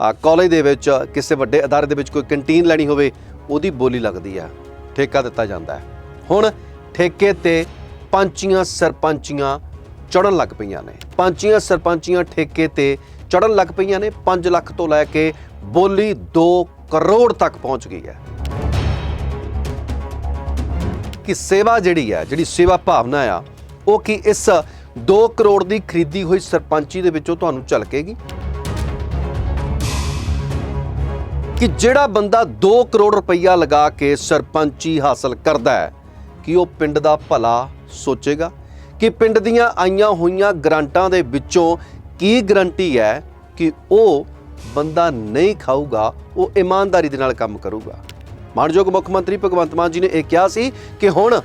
ਆ ਕਾਲਜ ਦੇ ਵਿੱਚ ਕਿਸੇ ਵੱਡੇ ਅਦਾਰੇ ਦੇ ਵਿੱਚ ਕੋਈ ਕੰਟੀਨ ਲੈਣੀ ਹੋਵੇ, ਉਹਦੀ ਬੋਲੀ ਲੱਗਦੀ ਆ। ਠੇਕਾ ਦਿੱਤਾ ਜਾਂਦਾ ਹੈ। ਹੁਣ ਠੇਕੇ ਤੇ ਪੰਚੀਆਂ ਸਰਪੰਚੀਆਂ ਚੜਨ ਲੱਗ ਪਈਆਂ ਨੇ। ਪੰਚੀਆਂ ਸਰਪੰਚੀਆਂ ਠੇਕੇ ਤੇ ਚੜਨ ਲੱਗ ਪਈਆਂ ਨੇ। 5 ਲੱਖ ਤੋਂ ਲੈ ਕੇ ਬੋਲੀ 2 ਕਰੋੜ ਤੱਕ ਪਹੁੰਚ ਗਈ ਹੈ। ਕਿ ਸੇਵਾ ਜਿਹੜੀ ਹੈ, ਜਿਹੜੀ ਸੇਵਾ ਭਾਵਨਾ ਆ, ਉਹ ਕੀ ਇਸ 2 ਕਰੋੜ ਦੀ ਖਰੀਦੀ ਹੋਈ ਸਰਪੰਚੀ ਦੇ ਵਿੱਚੋਂ ਤੁਹਾਨੂੰ ਝਲਕੇਗੀ? ਕਿ ਜਿਹੜਾ ਬੰਦਾ 2 ਕਰੋੜ ਰੁਪਈਆ ਲਗਾ ਕੇ ਸਰਪੰਚੀ ਹਾਸਲ ਕਰਦਾ ਹੈ, ਕਿ ਉਹ ਪਿੰਡ ਦਾ ਭਲਾ ਸੋਚੇਗਾ? ਕਿ ਪਿੰਡ ਦੀਆਂ ਆਈਆਂ ਹੋਈਆਂ ਗਰੰਟਾਂ ਦੇ ਵਿੱਚੋਂ ਕੀ ਗਰੰਟੀ ਹੈ ਕਿ ਉਹ ਬੰਦਾ ਨਹੀਂ ਖਾਊਗਾ, ਉਹ ਇਮਾਨਦਾਰੀ ਦੇ ਨਾਲ ਕੰਮ ਕਰੂਗਾ? ਮਾਨਯੋਗ ਮੁੱਖ ਮੰਤਰੀ ਭਗਵੰਤ ਮਾਨ ਜੀ ਨੇ ਇਹ ਕਿਹਾ ਸੀ ਕਿ ਹੁਣ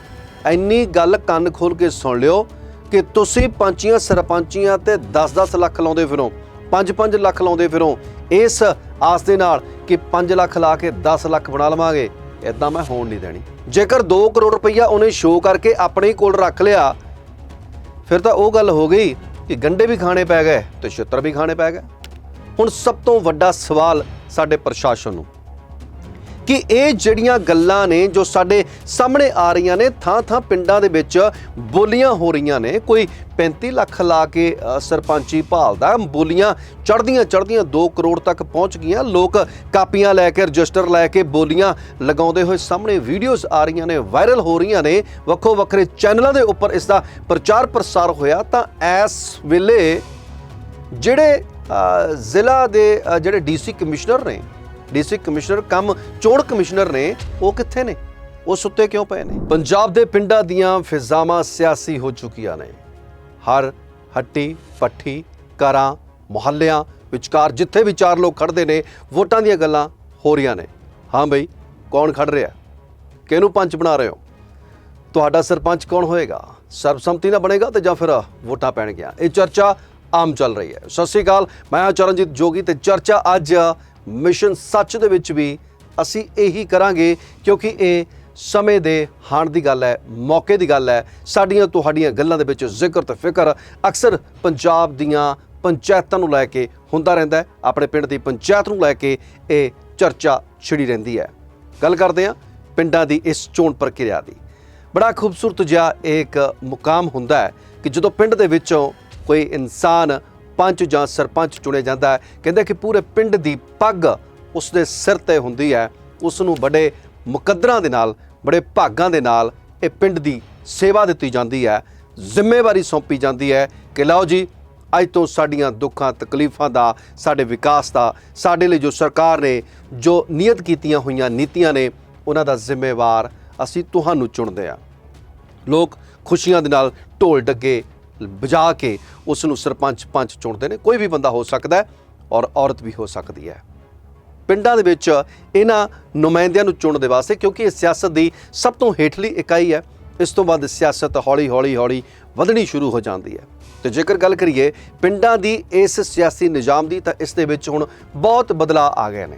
ਇੰਨੀ ਗੱਲ ਕੰਨ ਖੋਲ ਕੇ ਸੁਣ ਲਿਓ ਕਿ ਤੁਸੀਂ ਪੰਚੀਆਂ, ਸਰਪੰਚੀਆਂ ਤੇ 10-10 ਲੱਖ ਲਾਉਂਦੇ ਫਿਰੋ 5-5 ਲੱਖ ਲਾਉਂਦੇ ਫਿਰੋ, ਇਸ ਆਸ ਦੇ ਨਾਲ ਕਿ 5 ਲੱਖ ਲਾ ਕੇ 10 ਲੱਖ ਬਣਾ ਲਵਾਂਗੇ। ਇਦਾਂ ਮੈਂ ਹੋਣ ਨਹੀਂ ਦੇਣੀ। ਜੇਕਰ 2 ਕਰੋੜ ਰੁਪਈਆ ਉਹਨੇ ਸ਼ੋਅ ਕਰਕੇ ਆਪਣੇ ਹੀ ਕੋਲ ਰੱਖ ਲਿਆ, ਫਿਰ ਤਾਂ ਉਹ ਗੱਲ ਹੋ ਗਈ ਕਿ ਗੰਡੇ ਵੀ ਖਾਣੇ ਪੈ ਗਏ ਤੇ ਛਿੱਤਰ ਵੀ ਖਾਣੇ ਪੈ ਗਏ। ਹੁਣ ਸਭ ਤੋਂ ਵੱਡਾ ਸਵਾਲ ਸਾਡੇ ਪ੍ਰਸ਼ਾਸਨ ਨੂੰ ਕਿ ਇਹ ਜਿਹੜੀਆਂ ਗੱਲਾਂ ਨੇ ਜੋ ਸਾਡੇ ਸਾਹਮਣੇ ਆ ਰਹੀਆਂ ਨੇ ਥਾਂ ਥਾਂ ਪਿੰਡਾਂ ਦੇ ਵਿੱਚ ਬੋਲੀਆਂ ਹੋ ਰਹੀਆਂ ਨੇ। ਕੋਈ 35 ਲੱਖ ਲਾ ਕੇ ਸਰਪੰਚੀ ਭਾਲਦਾ ਬੋਲੀਆਂ ਚੜਦੀਆਂ ਚੜਦੀਆਂ 2 ਕਰੋੜ ਤੱਕ ਪਹੁੰਚ ਗਈਆਂ। ਲੋਕ ਕਾਪੀਆਂ ਲੈ ਕੇ ਰਜਿਸਟਰ ਲੈ ਕੇ ਬੋਲੀਆਂ ਲਗਾਉਂਦੇ ਹੋਏ ਸਾਹਮਣੇ ਵੀਡੀਓਜ਼ ਆ ਰਹੀਆਂ ਨੇ ਵਾਇਰਲ ਹੋ ਰਹੀਆਂ ਨੇ। ਵੱਖੋ ਵੱਖਰੇ ਚੈਨਲਾਂ ਦੇ ਉੱਪਰ ਇਸ ਦਾ ਪ੍ਰਚਾਰ ਪ੍ਰਸਾਰ ਹੋਇਆ। ਤਾਂ ਇਸ ਵੇਲੇ ਜਿਹੜੇ ਜ਼ਿਲ੍ਹਾ ਦੇ ਅ, ਜਿਹੜੇ ਡੀਸੀ ਕਮਿਸ਼ਨਰ ਨੇ ਡੀਸੀ ਕਮਿਸ਼ਨਰ ਕੰਮ ਚੋਣ ਕਮਿਸ਼ਨਰ ਨੇ, ਉਹ ਕਿੱਥੇ ਨੇ? ਉਹ ਸੁੱਤੇ ਕਿਉਂ ਪਏ ਨੇ? ਪੰਜਾਬ ਦੇ ਪਿੰਡਾਂ ਦੀਆਂ ਫਿਜ਼ਾਵਾਂ ਸਿਆਸੀ ਹੋ ਚੁੱਕੀਆਂ ਨੇ। ਹਰ ਹੱਟੀ, ਪੱਠੀ, ਘਰਾਂ, ਮੁਹੱਲਿਆਂ ਵਿਚਕਾਰ ਜਿੱਥੇ ਵੀ ਚਾਰ ਲੋਕ ਖੜਦੇ ਨੇ, ਵੋਟਾਂ ਦੀਆਂ ਗੱਲਾਂ ਹੋ ਰਹੀਆਂ ਨੇ। ਹਾਂ ਬਈ, ਕੌਣ ਖੜ ਰਿਹਾ? ਕਿਹਨੂੰ ਪੰਚ ਬਣਾ ਰਹੇ ਹੋ? ਤੁਹਾਡਾ ਸਰਪੰਚ ਕੌਣ ਹੋਏਗਾ? ਸਰਬਸੰਮਤੀ ਨਾਲ ਬਣੇਗਾ ਤੇ ਜਾਂ ਫਿਰ ਵੋਟਾਂ ਪੈਣਗੀਆਂ? ਇਹ ਚਰਚਾ ਆਮ ਚੱਲ ਰਹੀ ਹੈ। ਸਤਿ ਸ਼੍ਰੀ ਅਕਾਲ, ਮੈਂ ਚਰਨਜੀਤ ਜੋਗੀ ਤੇ ਚਰਚਾ ਅੱਜ ਮਿਸ਼ਨ ਸੱਚ ਦੇ ਵਿੱਚ ਵੀ ਅਸੀਂ ਇਹੀ ਕਰਾਂਗੇ, ਕਿਉਂਕਿ ਇਹ ਸਮੇਂ ਦੇ ਹਾਣ ਦੀ ਗੱਲ ਹੈ, ਮੌਕੇ ਦੀ ਗੱਲ ਹੈ। ਸਾਡੀਆਂ ਤੁਹਾਡੀਆਂ ਗੱਲਾਂ ਦੇ ਵਿੱਚ ਜ਼ਿਕਰ ਤੇ ਫਿਕਰ ਅਕਸਰ ਪੰਜਾਬ ਦੀਆਂ ਪੰਚਾਇਤਾਂ ਨੂੰ ਲੈ ਕੇ ਹੁੰਦਾ ਰਹਿੰਦਾ ਹੈ। ਆਪਣੇ ਪਿੰਡ ਦੀ ਪੰਚਾਇਤ ਨੂੰ ਲੈ ਕੇ ਇਹ ਚਰਚਾ ਛਿੜੀ ਰਹਿੰਦੀ ਹੈ। ਗੱਲ ਕਰਦੇ ਹਾਂ ਪਿੰਡਾਂ ਦੀ ਇਸ ਚੋਣ ਪ੍ਰਕਿਰਿਆ ਦੀ। ਬੜਾ ਖੂਬਸੂਰਤ ਜਿਹਾ ਇੱਕ ਮੁਕਾਮ ਹੁੰਦਾ ਹੈ ਕਿ ਜਦੋਂ ਪਿੰਡ ਦੇ ਵਿੱਚੋਂ ਕੋਈ ਇਨਸਾਨ ਪੰਚ ਜਾਂ ਸਰਪੰਚ ਚੁਣਿਆ ਜਾਂਦਾ ਹੈ। ਕਹਿੰਦੇ ਕਿ ਪੂਰੇ ਪਿੰਡ ਦੀ ਪੱਗ ਉਸ ਦੇ ਸਿਰ ਤੇ ਹੁੰਦੀ ਹੈ। ਉਸ ਨੂੰ ਬੜੇ ਮੁਕੱਦਰਾਂ ਦੇ ਨਾਲ, ਬੜੇ ਭਾਗਾਂ ਦੇ ਨਾਲ ਇਹ ਪਿੰਡ ਦੀ ਸੇਵਾ ਦਿੱਤੀ ਜਾਂਦੀ ਹੈ। ਜ਼ਿੰਮੇਵਾਰੀ ਸੌਂਪੀ ਜਾਂਦੀ ਹੈ ਕਿ ਲਓ ਜੀ, ਅੱਜ ਤੋਂ ਸਾਡੀਆਂ ਦੁੱਖਾਂ, ਤਕਲੀਫਾਂ ਦਾ, ਸਾਡੇ ਵਿਕਾਸ ਦਾ, ਸਾਡੇ ਲਈ ਜੋ ਸਰਕਾਰ ਨੇ ਜੋ ਨਿਯਤ ਕੀਤੀਆਂ ਹੋਈਆਂ ਨੀਤੀਆਂ ਨੇ, ਉਹਨਾਂ ਦਾ ਜ਼ਿੰਮੇਵਾਰ ਅਸੀਂ ਤੁਹਾਨੂੰ ਚੁਣਦੇ ਆ ਲੋਕ ਖੁਸ਼ੀਆਂ ਦੇ ਨਾਲ ਢੋਲ ਡੱਗੇ ਬਜਾ ਕੇ ਉਸ ਨੂੰ ਸਰਪੰਚ ਪੰਚ ਚੁਣਦੇ ਨੇ। ਕੋਈ ਵੀ ਬੰਦਾ ਹੋ ਸਕਦਾ ਹੈ ਔਰ ਔਰਤ ਵੀ ਹੋ ਸਕਦੀ ਹੈ। ਪਿੰਡਾਂ ਦੇ ਵਿੱਚ ਇਹਨਾਂ ਨੁਮਾਇੰਦਿਆਂ ਨੂੰ ਚੁਣਨ ਦੇ ਵਾਸਤੇ ਕਿਉਂਕਿ ਇਹ ਸਿਆਸਤ ਦੀ ਸਭ ਤੋਂ ਹੇਠਲੀ ਇਕਾਈ ਹੈ। ਇਸ ਤੋਂ ਬਾਅਦ ਸਿਆਸਤ ਹੌਲੀ ਹੌਲੀ ਹੌਲੀ ਵਧਣੀ ਸ਼ੁਰੂ ਹੋ ਜਾਂਦੀ ਹੈ। ਤੇ ਜੇਕਰ ਗੱਲ ਕਰੀਏ ਪਿੰਡਾਂ ਦੀ ਇਸ ਸਿਆਸੀ ਨਿਜ਼ਾਮ ਦੀ ਤਾਂ ਇਸ ਦੇ ਵਿੱਚ ਹੁਣ ਬਹੁਤ ਬਦਲਾਅ ਆ ਗਏ ਨੇ।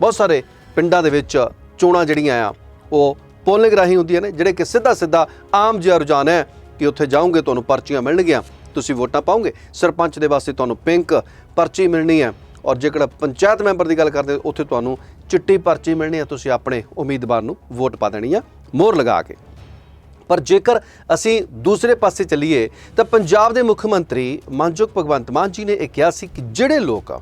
ਬਹੁਤ ਸਾਰੇ ਪਿੰਡਾਂ ਦੇ ਵਿੱਚ ਚੋਣਾਂ ਜਿਹੜੀਆਂ ਆ, ਉਹ ਪੋਲਿੰਗ ਰਾਹੀਂ ਹੁੰਦੀਆਂ ਨੇ, ਜਿਹੜੇ ਕਿ ਸਿੱਧਾ ਸਿੱਧਾ ਆਮ ਜਿਹਾ ਰੁਝਾਨ ਹੈ। ਕਿ ਉੱਥੇ ਜਾਓਗੇ, ਤੁਹਾਨੂੰ ਪਰਚੀਆਂ ਮਿਲਣਗੀਆਂ। ਤੁਸੀਂ ਵੋਟਾਂ ਪਾਓਗੇ। ਸਰਪੰਚ ਦੇ ਵਾਸਤੇ ਤੁਹਾਨੂੰ ਪਿੰਕ ਪਰਚੀ ਮਿਲਣੀ ਹੈ। ਔਰ ਜੇਕਰ ਪੰਚਾਇਤ ਮੈਂਬਰ ਦੀ ਗੱਲ ਕਰਦੇ, ਉੱਥੇ ਤੁਹਾਨੂੰ ਚਿੱਟੀ ਪਰਚੀ ਮਿਲਣੀ ਹੈ। ਤੁਸੀਂ ਆਪਣੇ ਉਮੀਦਵਾਰ ਨੂੰ ਵੋਟ ਪਾ ਦੇਣੀ ਆ ਮੋਹਰ ਲਗਾ ਕੇ। ਪਰ ਜੇਕਰ ਅਸੀਂ ਦੂਸਰੇ ਪਾਸੇ ਚੱਲੀਏ, ਤਾਂ ਪੰਜਾਬ ਦੇ ਮੁੱਖ ਮੰਤਰੀ ਮਾਨਯੋਗ ਭਗਵੰਤ ਮਾਨ ਜੀ ਨੇ ਇਹ ਕਿਹਾ ਸੀ ਕਿ ਜਿਹੜੇ ਲੋਕ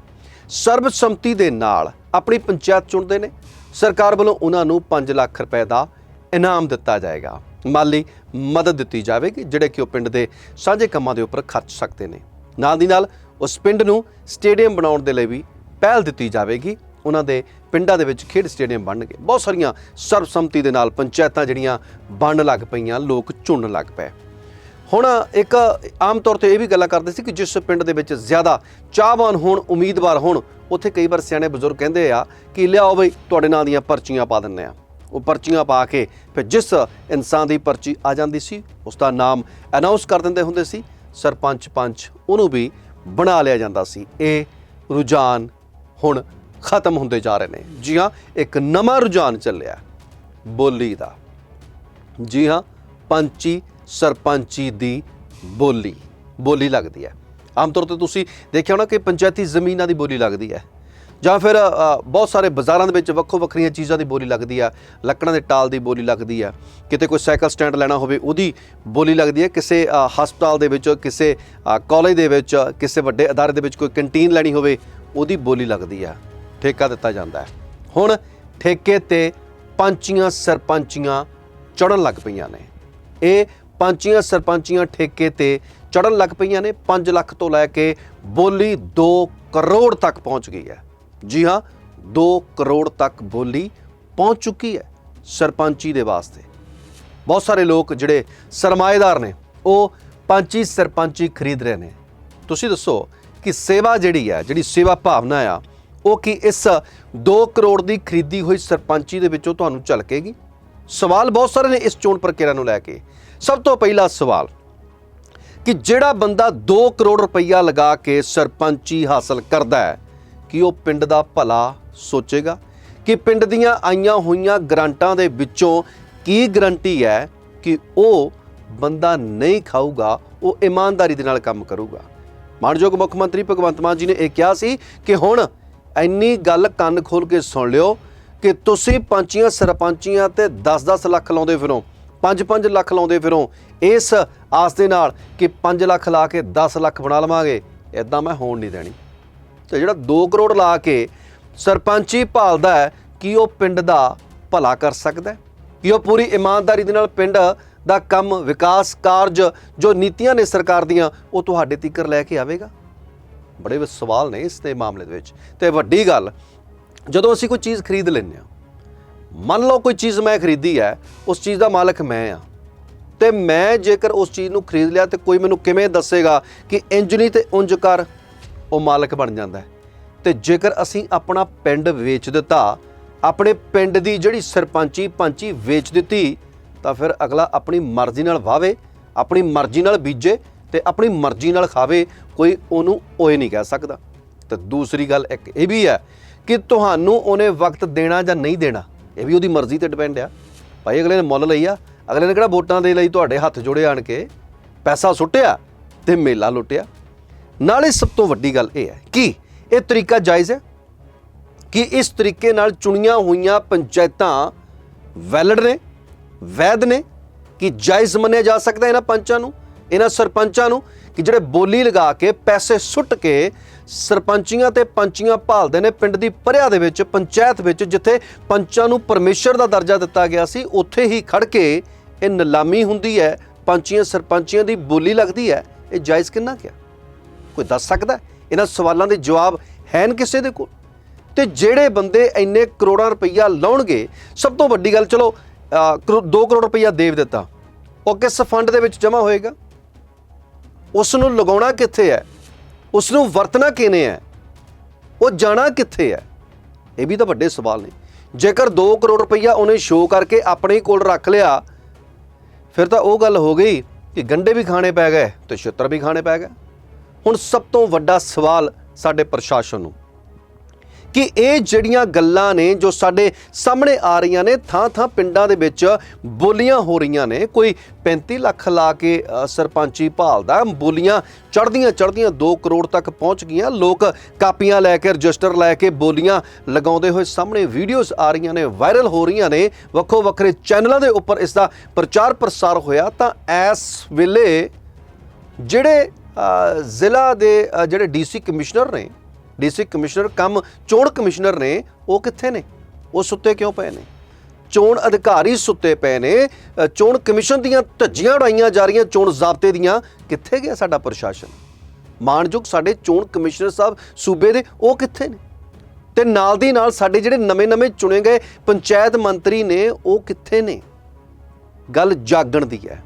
ਸਰਬਸੰਮਤੀ ਦੇ ਨਾਲ ਆਪਣੀ ਪੰਚਾਇਤ ਚੁਣਦੇ ਨੇ, ਸਰਕਾਰ ਵੱਲੋਂ ਉਹਨਾਂ ਨੂੰ 5 ਲੱਖ ਰੁਪਏ ਦਾ ਇਨਾਮ ਦਿੱਤਾ ਜਾਏਗਾ। ਮਾਲੀ ਮਦਦ ਦਿੱਤੀ ਜਾਵੇਗੀ, ਜਿਹੜੇ ਕਿ ਉਹ ਪਿੰਡ ਦੇ ਸਾਂਝੇ ਕੰਮਾਂ ਦੇ ਉੱਪਰ ਖਰਚ ਸਕਦੇ ਨੇ। ਨਾਲ ਦੀ ਨਾਲ ਉਸ ਪਿੰਡ ਨੂੰ ਸਟੇਡੀਅਮ ਬਣਾਉਣ ਦੇ ਲਈ ਵੀ ਪਹਿਲ ਦਿੱਤੀ ਜਾਵੇਗੀ। ਉਹਨਾਂ ਦੇ ਪਿੰਡਾਂ ਦੇ ਵਿੱਚ ਖੇਡ ਸਟੇਡੀਅਮ ਬਣਨਗੇ। ਬਹੁਤ ਸਾਰੀਆਂ ਸਰਬਸੰਮਤੀ ਦੇ ਨਾਲ ਪੰਚਾਇਤਾਂ ਜਿਹੜੀਆਂ ਬਣਨ ਲੱਗ ਪਈਆਂ, ਲੋਕ ਚੁਣਨ ਲੱਗ ਪਏ। ਹੁਣ ਇੱਕ ਆਮ ਤੌਰ ਤੇ ਇਹ ਵੀ ਗੱਲਾਂ ਕਰਦੇ ਸੀ ਕਿ ਜਿਸ ਪਿੰਡ ਦੇ ਵਿੱਚ ਜ਼ਿਆਦਾ ਚਾਹਵਾਨ ਹੋਣ, ਉਮੀਦਵਾਰ ਹੋਣ, ਉੱਥੇ ਕਈ ਵਾਰ ਸਿਆਣੇ ਬਜ਼ੁਰਗ ਕਹਿੰਦੇ ਆ ਕਿ ਲਿਆਓ ਬਈ, ਤੁਹਾਡੇ ਨਾਂ ਦੀਆਂ ਪਰਚੀਆਂ ਪਾ ਦਿੰਨੇ ਆ। ਉਹ ਪਰਚੀਆਂ ਪਾ ਕੇ ਫਿਰ ਜਿਸ ਇਨਸਾਨ ਦੀ ਪਰਚੀ ਆ ਜਾਂਦੀ ਸੀ, ਉਸ ਦਾ ਨਾਮ ਅਨਾਉਂਸ ਕਰ ਦਿੰਦੇ ਹੁੰਦੇ ਸੀ, ਸਰਪੰਚ ਪੰਚ ਉਹਨੂੰ ਵੀ ਬਣਾ ਲਿਆ ਜਾਂਦਾ ਸੀ। ਇਹ ਰੁਝਾਨ ਹੁਣ ਖਤਮ ਹੁੰਦੇ ਜਾ ਰਹੇ ਨੇ। ਜੀ ਹਾਂ, ਇੱਕ ਨਵਾਂ ਰੁਝਾਨ ਚੱਲਿਆ ਬੋਲੀ ਦਾ। ਜੀ ਹਾਂ, ਪੰਚੀ ਸਰਪੰਚੀ ਦੀ ਬੋਲੀ ਬੋਲੀ ਲੱਗਦੀ ਹੈ। ਆਮ ਤੌਰ ਤੇ ਤੁਸੀਂ ਦੇਖਿਆ ਹੋਣਾ ਕਿ ਪੰਚਾਇਤੀ ਜ਼ਮੀਨਾਂ ਦੀ ਬੋਲੀ ਲੱਗਦੀ ਹੈ। ਜਾਂ ਫਿਰ ਬਹੁਤ ਸਾਰੇ ਬਾਜ਼ਾਰਾਂ ਦੇ ਵਿੱਚ ਵੱਖੋ ਵੱਖਰੀਆਂ ਚੀਜ਼ਾਂ ਦੀ ਬੋਲੀ ਲੱਗਦੀ ਆ ਲੱਕੜਾਂ ਦੇ ਟਾਲ ਦੀ ਬੋਲੀ ਲੱਗਦੀ ਆ। ਕਿਤੇ ਕੋਈ ਸਾਈਕਲ ਸਟੈਂਡ ਲੈਣਾ ਹੋਵੇ ਉਹਦੀ ਬੋਲੀ ਲੱਗਦੀ ਹੈ ਕਿਸੇ ਹਸਪਤਾਲ ਦੇ ਵਿੱਚ ਕਿਸੇ ਅ, ਕਾਲਜ ਦੇ ਵਿੱਚ ਕਿਸੇ ਵੱਡੇ ਅਦਾਰੇ ਦੇ ਵਿੱਚ ਕੋਈ ਕੰਟੀਨ ਲੈਣੀ ਹੋਵੇ ਉਹਦੀ ਬੋਲੀ ਲੱਗਦੀ ਆ। ਠੇਕਾ ਦਿੱਤਾ ਜਾਂਦਾ ਹੈ। ਹੁਣ ਠੇਕੇ ਤੇ ਪੰਚੀਆਂ ਸਰਪੰਚੀਆਂ ਚੜਨ ਲੱਗ ਪਈਆਂ ਨੇ। ਇਹ ਪੰਚੀਆਂ ਸਰਪੰਚੀਆਂ ਠੇਕੇ ਤੇ ਚੜਨ ਲੱਗ ਪਈਆਂ ਨੇ। 5 ਲੱਖ ਤੋਂ ਲੈ ਕੇ ਬੋਲੀ 2 ਕਰੋੜ ਤੱਕ ਪਹੁੰਚ ਗਈ ਹੈ। ਜੀ ਹਾਂ 2 ਕਰੋੜ ਤੱਕ ਬੋਲੀ ਪਹੁੰਚ ਚੁੱਕੀ ਹੈ ਸਰਪੰਚੀ ਦੇ ਵਾਸਤੇ। ਬਹੁਤ ਸਾਰੇ ਲੋਕ ਜਿਹੜੇ ਸਰਮਾਏਦਾਰ ਨੇ, ਉਹ ਪੰਚੀ ਸਰਪੰਚੀ ਖਰੀਦ ਰਹੇ ਨੇ। ਤੁਸੀਂ ਦੱਸੋ ਕਿ ਸੇਵਾ ਜਿਹੜੀ ਹੈ, ਜਿਹੜੀ ਸੇਵਾ ਭਾਵਨਾ ਆ, ਉਹ ਕੀ ਇਸ 2 ਕਰੋੜ ਦੀ ਖਰੀਦੀ ਹੋਈ ਸਰਪੰਚੀ ਦੇ ਵਿੱਚੋਂ ਤੁਹਾਨੂੰ ਝਲਕੇਗੀ? ਸਵਾਲ ਬਹੁਤ ਸਾਰੇ ਨੇ ਇਸ ਚੋਣ ਪ੍ਰਕਿਰਿਆ ਨੂੰ ਲੈ ਕੇ। ਸਭ ਤੋਂ ਪਹਿਲਾ ਸਵਾਲ, ਕਿ ਜਿਹੜਾ ਬੰਦਾ 2 ਕਰੋੜ ਰੁਪਈਆ ਲਗਾ ਕੇ ਸਰਪੰਚੀ ਹਾਸਲ ਕਰਦਾ ਹੈ ਕਿ ਉਹ ਪਿੰਡ ਦਾ ਭਲਾ ਸੋਚੇਗਾ ਕਿ ਪਿੰਡ ਦੀਆਂ ਆਈਆਂ ਹੋਈਆਂ ਗਰੰਟਾਂ ਦੇ ਵਿੱਚੋਂ ਕੀ ਗਰੰਟੀ ਹੈ ਕਿ ਉਹ ਬੰਦਾ ਨਹੀਂ ਖਾਊਗਾ, ਉਹ ਇਮਾਨਦਾਰੀ ਦੇ ਨਾਲ ਕੰਮ ਕਰੂਗਾ। ਮਾਨਯੋਗ ਮੁੱਖ ਮੰਤਰੀ ਭਗਵੰਤ ਮਾਨ ਜੀ ਨੇ ਇਹ ਕਿਹਾ ਸੀ ਕਿ ਹੁਣ ਇੰਨੀ ਗੱਲ ਕੰਨ ਖੋਲ ਕੇ ਸੁਣ ਲਿਓ ਕਿ ਤੁਸੀਂ ਪੰਚੀਆਂ, ਸਰਪੰਚੀਆਂ ਤੇ 10-10 ਲੱਖ ਲਾਉਂਦੇ ਫਿਰੋ 5-5 ਲੱਖ ਲਾਉਂਦੇ ਫਿਰੋ, ਇਸ ਆਸ ਦੇ ਨਾਲ ਕਿ 5 ਲੱਖ ਲਾ ਕੇ 10 ਲੱਖ ਬਣਾ ਲਵਾਂਗੇ। ਇਦਾਂ ਮੈਂ ਹੋਣ ਨਹੀਂ ਦੇਣੀ। ਤੇ ਜਿਹੜਾ 2 ਕਰੋੜ ਲਾ ਕੇ ਸਰਪੰਚੀ ਭਾਲਦਾ ਹੈ, ਕਿ ਉਹ ਪਿੰਡ ਦਾ ਭਲਾ ਕਰ ਸਕਦਾ ਹੈ? ਕਿ ਉਹ ਪੂਰੀ ਇਮਾਨਦਾਰੀ ਦੇ ਨਾਲ ਪਿੰਡ ਦਾ ਕੰਮ, ਵਿਕਾਸ ਕਾਰਜ ਜੋ ਨੀਤੀਆਂ ਨੇ ਸਰਕਾਰ ਦੀਆਂ, ਉਹ ਤੁਹਾਡੇ ਤੀਕਰ ਲੈ ਕੇ ਆਵੇਗਾ? ਬੜੇ ਸਵਾਲ ਨੇ ਇਸ ਦੇ ਮਾਮਲੇ ਦੇ ਵਿੱਚ। ਤੇ ਵੱਡੀ ਗੱਲ, ਜਦੋਂ ਅਸੀਂ ਕੋਈ ਚੀਜ਼ ਖਰੀਦ ਲੈਂਦੇ ਹਾਂ, ਮੰਨ ਲਓ ਕੋਈ ਚੀਜ਼ ਮੈਂ ਖਰੀਦੀ ਹੈ, ਉਸ ਚੀਜ਼ ਦਾ ਮਾਲਕ ਮੈਂ ਆ ਤੇ ਮੈਂ ਜੇਕਰ ਉਸ ਚੀਜ਼ ਨੂੰ ਖਰੀਦ ਲਿਆ ਤੇ ਕੋਈ ਮੈਨੂੰ ਕਿਵੇਂ ਦੱਸੇਗਾ ਕਿ ਇੰਜ ਨਹੀਂ ਤੇ ਉਂਝ ਕਰ? ਉਹ ਮਾਲਕ ਬਣ ਜਾਂਦਾ ਹੈ। ਤੇ ਜੇਕਰ ਅਸੀਂ ਆਪਣਾ ਪਿੰਡ ਵੇਚ ਦਿੱਤਾ, ਆਪਣੇ ਪਿੰਡ ਦੀ ਜਿਹੜੀ ਸਰਪੰਚੀ ਪੰਚੀ ਵੇਚ ਦਿੱਤੀ, ਤਾਂ ਫਿਰ ਅਗਲਾ ਆਪਣੀ ਮਰਜ਼ੀ ਨਾਲ ਵਾਵੇ ਆਪਣੀ ਮਰਜ਼ੀ ਨਾਲ ਬੀਜੇ ਤੇ ਆਪਣੀ ਮਰਜ਼ੀ ਨਾਲ ਖਾਵੇ, ਕੋਈ ਉਹਨੂੰ ਓਏ ਨਹੀਂ ਕਹਿ ਸਕਦਾ। ਤੇ ਦੂਸਰੀ ਗੱਲ ਇੱਕ ਇਹ ਵੀ ਹੈ ਕਿ ਤੁਹਾਨੂੰ ਉਹਨੇ ਵਕਤ ਦੇਣਾ ਜਾਂ ਨਹੀਂ ਦੇਣਾ, ਇਹ ਵੀ ਉਹਦੀ ਮਰਜ਼ੀ ਤੇ ਡਿਪੈਂਡ ਆ। ਭਾਈ ਅਗਲੇ ਨੇ ਮੁੱਲ ਲਈ ਆ, ਅਗਲੇ ਨੇ ਕਿਹੜਾ ਵੋਟਾਂ ਦੇ ਲਈ ਤੁਹਾਡੇ ਹੱਥ ਜੋੜੇ ਆਣ ਕੇ ਪੈਸਾ ਸੁੱਟਿਆ ਤੇ ਮੇਲਾ ਲੁੱਟਿਆ। ਨਾਲੇ ਸਭ ਤੋਂ ਵੱਡੀ ਗੱਲ ਇਹ ਹੈ ਕਿ ਇਹ ਤਰੀਕਾ ਜਾਇਜ਼ ਹੈ ਕਿ ਇਸ ਤਰੀਕੇ ਨਾਲ ਚੁਣੀਆਂ ਹੋਈਆਂ ਪੰਚਾਇਤਾਂ ਵੈਲਿਡ ਨੇ, ਵੈਧ ਨੇ, ਕਿ ਜਾਇਜ਼ ਮੰਨਿਆ ਜਾ ਸਕਦਾ ਇਹਨਾਂ ਪੰਚਾਂ ਨੂੰ, ਇਹਨਾਂ ਸਰਪੰਚਾਂ ਨੂੰ, ਕਿ ਜਿਹੜੇ ਬੋਲੀ ਲਗਾ ਕੇ ਪੈਸੇ ਸੁੱਟ ਕੇ ਸਰਪੰਚੀਆਂ ਤੇ ਪੰਚੀਆਂ ਭਾਲਦੇ ਨੇ ਪਿੰਡ ਦੀ ਪਰਿਆ ਦੇ ਵਿੱਚ, ਪੰਚਾਇਤ ਵਿੱਚ, ਜਿੱਥੇ ਪੰਚਾਂ ਨੂੰ ਪਰਮੇਸ਼ਰ ਦਾ ਦਰਜਾ ਦਿੱਤਾ ਗਿਆ ਸੀ, ਉੱਥੇ ਹੀ ਖੜ ਕੇ ਇਹ ਨਿਲਾਮੀ ਹੁੰਦੀ ਹੈ, ਪੰਚੀਆਂ ਸਰਪੰਚੀਆਂ ਦੀ ਬੋਲੀ ਲੱਗਦੀ ਹੈ, ਇਹ ਜਾਇਜ਼ ਕਿੰਨਾ ਕਿਆ ਕੋਈ ਦੱਸ ਸਕਦਾ? ਇਹਨਾਂ ਸਵਾਲਾਂ ਦੇ ਜਵਾਬ ਹੈਨ ਕਿਸੇ ਦੇ ਕੋਲ? ਤੇ ਜਿਹੜੇ ਬੰਦੇ ਇੰਨੇ ਕਰੋੜਾਂ ਰੁਪਈਆ ਲਾਉਣਗੇ, ਸਭ ਤੋਂ ਵੱਡੀ ਗੱਲ, ਚਲੋ 2 ਕਰੋੜ ਰੁਪਈਆ ਦੇਵ ਦਿੱਤਾ। ਉਹ ਕਿਸ ਫੰਡ ਦੇ ਵਿੱਚ ਜਮ੍ਹਾਂ ਹੋਏਗਾ? ਉਸ ਨੂੰ ਲਗਾਉਣਾ ਕਿੱਥੇ ਹੈ? ਉਸ ਨੂੰ ਵਰਤਣਾ ਕਿਵੇਂ ਹੈ? ਉਹ ਜਾਣਾ ਕਿੱਥੇ ਹੈ? ਇਹ ਵੀ ਤਾਂ ਵੱਡੇ ਸਵਾਲ ਨੇ। ਜੇਕਰ 2 ਕਰੋੜ ਰੁਪਈਆ ਉਹਨੇ ਸ਼ੋਅ ਕਰਕੇ ਆਪਣੇ ਕੋਲ ਰੱਖ ਲਿਆ, ਫਿਰ ਤਾਂ ਉਹ ਗੱਲ ਹੋ ਗਈ ਕਿ ਗੰਡੇ ਵੀ ਖਾਣੇ ਪੈ ਗਏ ਤੇ ਛਿੱਤਰ ਵੀ ਖਾਣੇ ਪੈ ਗਏ। ਹੁਣ ਸਭ ਤੋਂ ਵੱਡਾ ਸਵਾਲ ਸਾਡੇ ਪ੍ਰਸ਼ਾਸਨ ਨੂੰ ਕਿ ਇਹ ਜਿਹੜੀਆਂ ਗੱਲਾਂ ਨੇ ਜੋ ਸਾਡੇ ਸਾਹਮਣੇ ਆ ਰਹੀਆਂ ਨੇ ਥਾਂ ਥਾਂ ਪਿੰਡਾਂ ਦੇ ਵਿੱਚ ਬੋਲੀਆਂ ਹੋ ਰਹੀਆਂ ਨੇ ਕੋਈ 35 ਲੱਖ ਲਾ ਕੇ ਅ, ਸਰਪੰਚੀ ਭਾਲਦਾ ਬੋਲੀਆਂ ਚੜਦੀਆਂ ਚੜਦੀਆਂ 2 ਕਰੋੜ ਤੱਕ ਪਹੁੰਚ ਗਈਆਂ। ਲੋਕ ਕਾਪੀਆਂ ਲੈ ਕੇ ਰਜਿਸਟਰ ਲੈ ਕੇ ਬੋਲੀਆਂ ਲਗਾਉਂਦੇ ਹੋਏ ਸਾਹਮਣੇ ਵੀਡੀਓਜ਼ ਆ ਰਹੀਆਂ ਨੇ ਵਾਇਰਲ ਹੋ ਰਹੀਆਂ ਨੇ। ਵੱਖੋ ਵੱਖਰੇ ਚੈਨਲਾਂ ਦੇ ਉੱਪਰ ਇਸ ਦਾ ਪ੍ਰਚਾਰ ਪ੍ਰਸਾਰ ਹੋਇਆ ਤਾਂ ਇਸ ਵੇਲੇ ਜਿਹੜੇ ਜ਼ਿਲ੍ਹਾ ਦੇ ਅ, ਜਿਹੜੇ ਡੀਸੀ ਕਮਿਸ਼ਨਰ ਨੇ ਡੀਸੀ ਕਮਿਸ਼ਨਰ ਕੰਮ ਚੋਣ ਕਮਿਸ਼ਨਰ ਨੇ ਉਹ ਕਿੱਥੇ ਨੇ? ਉਹ ਸੁੱਤੇ ਕਿਉਂ ਪਏ ਨੇ? ਚੋਣ ਅਧਿਕਾਰੀ ਸੁੱਤੇ ਪਏ ਨੇ ਚੋਣ ਕਮਿਸ਼ਨ ਦੀਆਂ ਧੱਜੀਆਂ ਉਡਾਈਆਂ ਜਾ ਰਹੀਆਂ ਚੋਣ ਜ਼ਾਬਤੇ ਦੀਆਂ। ਕਿੱਥੇ ਗਿਆ ਸਾਡਾ ਪ੍ਰਸ਼ਾਸਨ? ਮਾਨਯੋਗ ਸਾਡੇ ਚੋਣ ਕਮਿਸ਼ਨਰ ਸਾਹਿਬ ਸੂਬੇ ਦੇ ਉਹ ਕਿੱਥੇ ਨੇ? ਤੇ ਨਾਲ ਦੀ ਨਾਲ ਸਾਡੇ ਜਿਹੜੇ ਨਵੇਂ-ਨਵੇਂ ਚੁਣੇ ਗਏ ਪੰਚਾਇਤ ਮੰਤਰੀ ਨੇ ਉਹ ਕਿੱਥੇ ਨੇ? ਗੱਲ ਜਾਗਣ ਦੀ ਹੈ।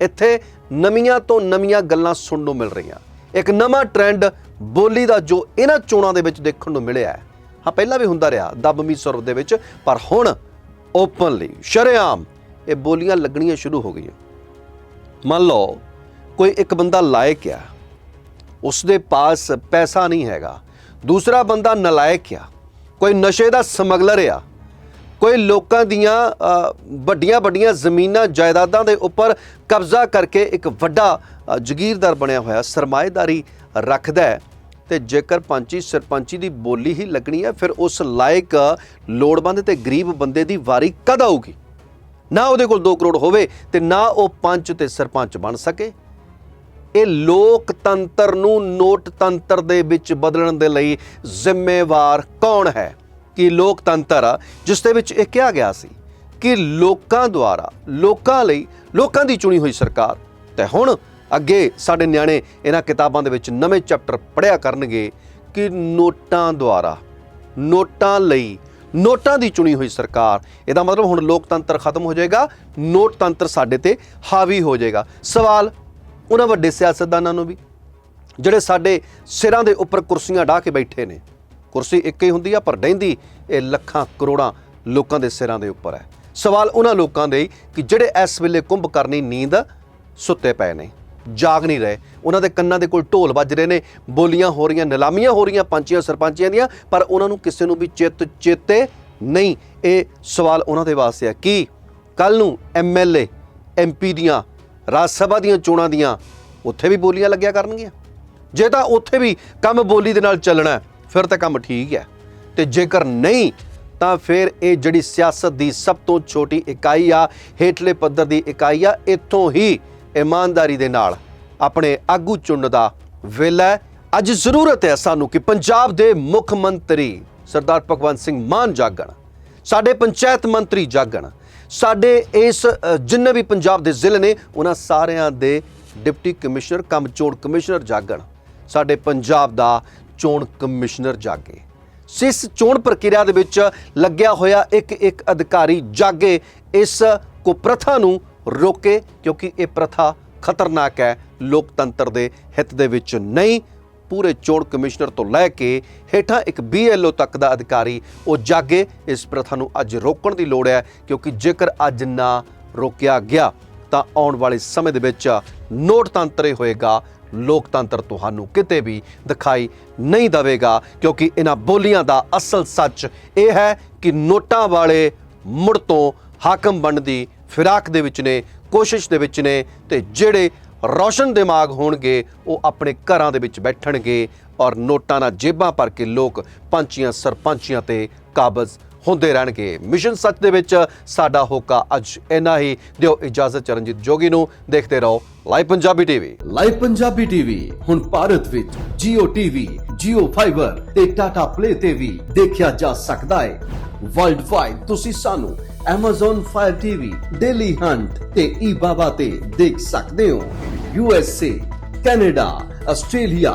ਇੱਥੇ ਨਵੀਆਂ ਤੋਂ ਨਵੀਆਂ ਗੱਲਾਂ ਸੁਣਨ ਨੂੰ ਮਿਲ ਰਹੀਆਂ। ਇੱਕ ਨਵਾਂ ਟ੍ਰੈਂਡ ਬੋਲੀ ਦਾ ਜੋ ਇਹਨਾਂ ਚੋਣਾਂ ਦੇ ਵਿੱਚ ਦੇਖਣ ਨੂੰ ਮਿਲਿਆ ਹੈ। ਹਾਂ, ਪਹਿਲਾਂ ਵੀ ਹੁੰਦਾ ਰਿਹਾ ਦਬਮੀ ਸੁਰ ਦੇ ਵਿੱਚ, ਪਰ ਹੁਣ ਓਪਨਲੀ ਸ਼ਰੇਆਮ ਇਹ ਬੋਲੀਆਂ ਲੱਗਣੀਆਂ ਸ਼ੁਰੂ ਹੋ ਗਈਆਂ। ਮੰਨ ਲਓ, ਕੋਈ ਇੱਕ ਬੰਦਾ ਲਾਇਕ ਆ ਉਸ ਦੇ ਪਾਸ ਪੈਸਾ ਨਹੀਂ ਹੈਗਾ। ਦੂਸਰਾ ਬੰਦਾ ਨਲਾਇਕ ਆ, ਕੋਈ ਨਸ਼ੇ ਦਾ ਸਮਗਲਰ ਆ ਕੋਈ ਲੋਕਾਂ ਦੀਆਂ ਵੱਡੀਆਂ ਵੱਡੀਆਂ ਜ਼ਮੀਨਾਂ, ਜਾਇਦਾਦਾਂ ਦੇ ਉੱਪਰ ਕਬਜ਼ਾ ਕਰਕੇ ਇੱਕ ਵੱਡਾ ਜਗੀਰਦਾਰ ਬਣਿਆ ਹੋਇਆ ਸਰਮਾਏਦਾਰੀ ਰੱਖਦਾ ਹੈ। ਤੇ ਜੇਕਰ ਪੰਚੀ ਸਰਪੰਚੀ ਦੀ ਬੋਲੀ ਹੀ ਲੱਗਣੀ ਹੈ, ਫਿਰ ਉਸ ਲਾਇਕ ਲੋੜਵੰਦ ਤੇ ਗਰੀਬ ਬੰਦੇ ਦੀ ਵਾਰੀ ਕਦ ਆਊਗੀ? ਨਾ ਉਹਦੇ ਕੋਲ 2 ਕਰੋੜ ਹੋਵੇ ਤੇ ਨਾ ਉਹ ਪੰਚ ਤੇ ਸਰਪੰਚ ਬਣ ਸਕੇ। ਇਹ ਲੋਕਤੰਤਰ ਨੂੰ ਨੋਟਤੰਤਰ ਦੇ ਵਿੱਚ ਬਦਲਣ ਦੇ ਲਈ ਜ਼ਿੰਮੇਵਾਰ ਕੌਣ ਹੈ? ਕਿ ਲੋਕਤੰਤਰ ਆ, ਜਿਸ ਦੇ ਵਿੱਚ ਇਹ ਕਿਹਾ ਗਿਆ ਸੀ ਕਿ ਲੋਕਾਂ ਦੁਆਰਾ ਲੋਕਾਂ ਲਈ ਲੋਕਾਂ ਦੀ ਚੁਣੀ ਹੋਈ ਸਰਕਾਰ। ਤੇ ਹੁਣ ਅੱਗੇ ਸਾਡੇ ਨਿਆਣੇ ਇਹਨਾਂ ਕਿਤਾਬਾਂ ਦੇ ਵਿੱਚ ਨਵੇਂ ਚੈਪਟਰ ਪੜ੍ਹਿਆ ਕਰਨਗੇ ਕਿ ਨੋਟਾਂ ਦੁਆਰਾ ਨੋਟਾਂ ਲਈ ਨੋਟਾਂ ਦੀ ਚੁਣੀ ਹੋਈ ਸਰਕਾਰ। ਇਹਦਾ ਮਤਲਬ ਹੁਣ ਲੋਕਤੰਤਰ ਖਤਮ ਹੋ ਜਾਏਗਾ ਨੋਟਤੰਤਰ ਸਾਡੇ ਤੇ ਹਾਵੀ ਹੋ ਜਾਏਗਾ। ਸਵਾਲ ਉਹਨਾਂ ਵੱਡੇ ਸਿਆਸਤਦਾਨਾਂ ਨੂੰ ਵੀ ਜਿਹੜੇ ਸਾਡੇ ਸਿਰਾਂ ਦੇ ਉੱਪਰ ਕੁਰਸੀਆਂ ਢਾ ਕੇ ਬੈਠੇ ਨੇ। ਕੁਰਸੀ ਇੱਕ ਹੀ ਹੁੰਦੀ ਆ, ਪਰ ਡੈਂਦੀ। ਇਹ ਲੱਖਾਂ ਕਰੋੜਾਂ ਲੋਕਾਂ ਦੇ ਸਿਰਾਂ ਦੇ ਉੱਪਰ ਹੈ। ਸਵਾਲ ਉਹਨਾਂ ਲੋਕਾਂ ਦੇ ਕਿ ਜਿਹੜੇ ਇਸ ਵੇਲੇ ਕੁੰਭ ਕਰਨੀ ਨੀਂਦ ਸੁੱਤੇ ਪਏ ਨੇ, ਜਾਗ ਨਹੀਂ ਰਹੇ। ਉਹਨਾਂ ਦੇ ਕੰਨਾਂ ਦੇ ਕੋਲ ਢੋਲ ਵੱਜ ਰਹੇ ਨੇ, ਬੋਲੀਆਂ ਹੋ ਰਹੀਆਂ, ਨਿਲਾਮੀਆਂ ਹੋ ਰਹੀਆਂ ਪੰਚੀਆਂ ਸਰਪੰਚੀਆਂ ਦੀਆਂ, ਪਰ ਉਹਨਾਂ ਨੂੰ ਕਿਸੇ ਨੂੰ ਵੀ ਚਿੱਤ, ਚੇਤੇ ਨਹੀਂ। ਇਹ ਸਵਾਲ ਉਹਨਾਂ ਦੇ ਵਾਸਤੇ ਹੈ ਕਿ ਕੱਲ ਨੂੰ ਐਮਐਲਏ ਐਮਪੀ ਦੀਆਂ, ਰਾਜ ਸਭਾ ਦੀਆਂ ਚੋਣਾਂ ਦੀਆਂ ਉੱਥੇ ਵੀ ਬੋਲੀਆਂ ਲੱਗਿਆ ਕਰਨਗੀਆਂ। ਜੇ ਤਾਂ ਉੱਥੇ ਵੀ ਕੰਮ ਬੋਲੀ ਦੇ ਨਾਲ ਚੱਲਣਾ ਫਿਰ ਤਾਂ ਕੰਮ ਠੀਕ ਹੈ। ਤੇ ਜੇਕਰ ਨਹੀਂ, ਤਾਂ ਫਿਰ ਇਹ ਜਿਹੜੀ ਸਿਆਸਤ ਦੀ ਸਭ ਤੋਂ ਛੋਟੀ ਇਕਾਈ ਆ, ਹੇਠਲੇ ਪੱਧਰ ਦੀ ਇਕਾਈ ਆ, ਇੱਥੋਂ ਹੀ ਇਮਾਨਦਾਰੀ ਦੇ ਨਾਲ ਆਪਣੇ ਆਗੂ ਚੁਣਨ ਦਾ ਵੇਲਾ ਅੱਜ ਜ਼ਰੂਰਤ ਹੈ ਸਾਨੂੰ ਕਿ ਪੰਜਾਬ ਦੇ ਮੁੱਖ ਮੰਤਰੀ ਸਰਦਾਰ ਭਗਵੰਤ ਸਿੰਘ ਮਾਨ ਜਾਗਣ, ਸਾਡੇ ਪੰਚਾਇਤ ਮੰਤਰੀ ਜਾਗਣ, ਸਾਡੇ ਇਸ ਜਿੰਨੇ ਵੀ ਪੰਜਾਬ ਦੇ ਜ਼ਿਲ੍ਹੇ ਨੇ, ਉਹਨਾਂ ਸਾਰਿਆਂ ਦੇ ਡਿਪਟੀ ਕਮਿਸ਼ਨਰ, ਕੰਮ ਚੋਣ ਕਮਿਸ਼ਨਰ ਜਾਗਣ, ਸਾਡੇ ਪੰਜਾਬ ਦਾ ਚੋਣ ਕਮਿਸ਼ਨਰ ਜਾਗੇ। ਇਸ ਚੋਣ ਪ੍ਰਕਿਰਿਆ ਦੇ ਵਿੱਚ ਲੱਗਿਆ ਹੋਇਆ ਇੱਕ ਇੱਕ ਅਧਿਕਾਰੀ ਜਾਗੇ। ਇਸ ਕੁਪ੍ਰਥਾ ਨੂੰ ਰੋਕੇ ਕਿਉਂਕਿ ਇਹ ਪ੍ਰਥਾ ਖਤਰਨਾਕ ਹੈ, ਲੋਕਤੰਤਰ ਦੇ ਹਿੱਤ ਦੇ ਵਿੱਚ ਨਹੀਂ। ਪੂਰੇ ਚੋਣ ਕਮਿਸ਼ਨਰ ਤੋਂ ਲੈ ਕੇ ਹੇਠਾਂ ਇੱਕ BLO ਤੱਕ ਦਾ ਅਧਿਕਾਰੀ ਉਹ ਜਾਗੇ। ਇਸ ਪ੍ਰਥਾ ਨੂੰ ਅੱਜ ਰੋਕਣ ਦੀ ਲੋੜ ਹੈ ਕਿਉਂਕਿ ਜੇਕਰ ਅੱਜ ਨਾ ਰੋਕਿਆ ਗਿਆ ਤਾਂ ਆਉਣ ਵਾਲੇ ਸਮੇਂ ਦੇ ਵਿੱਚ ਨੋਟਤੰਤਰ ਹੋਏਗਾ। ਲੋਕਤੰਤਰ ਤੁਹਾਨੂੰ ਕਿਤੇ ਵੀ ਦਿਖਾਈ ਨਹੀਂ ਦੇਵੇਗਾ, ਕਿਉਂਕਿ ਇਹਨਾਂ ਬੋਲੀਆਂ ਦਾ ਅਸਲ ਸੱਚ ਇਹ ਹੈ ਕਿ ਨੋਟਾਂ ਵਾਲੇ ਮੁੜ ਤੋਂ ਹਾਕਮ ਬਣਨ ਦੀ ਫਿਰਾਕ ਦੇ ਵਿੱਚ ਨੇ, ਕੋਸ਼ਿਸ਼ ਦੇ ਵਿੱਚ ਨੇ ਤੇ ਜਿਹੜੇ ਰੌਸ਼ਨ ਦਿਮਾਗ ਹੋਣਗੇ, ਉਹ ਆਪਣੇ ਘਰਾਂ ਦੇ ਵਿੱਚ ਬੈਠਣਗੇ ਔਰ ਨੋਟਾਂ ਨਾਲ ਜੇਬਾਂ ਭਰ ਕੇ ਲੋਕ ਪੰਚੀਆਂ ਸਰਪੰਚੀਆਂ ਤੇ ਕਾਬਜ਼ ਹੁੰਦੇ ਰਹਿਣਗੇ। ਮਿਸ਼ਨ ਸੱਚ ਦੇ ਵਿੱਚ ਸਾਡਾ ਹੋਕਾ ਅੱਜ ਇੰਨਾ ਹੀ। ਦਿਓ ਇਜਾਜ਼ਤ ਚਰਨਜੀਤ ਜੋਗੀ ਨੂੰ। ਦੇਖਦੇ ਰਹੋ live Punjabi TV. Live Punjabi TV ਹੁਣ ਭਾਰਤ ਵਿੱਚ Jio TV, Jio Fiber ਤੇ Tata Play ਤੇ ਵੀ ਦੇਖਿਆ ਜਾ ਸਕਦਾ ਹੈ। ਵਰਲਡ ਵਾਈਡ ਤੁਸੀਂ ਸਾਨੂੰ Amazon Fire TV, Daily Hunt ਤੇ eBaba ਤੇ ਦੇਖ ਸਕਦੇ ਹੋ। USA, Canada, Australia,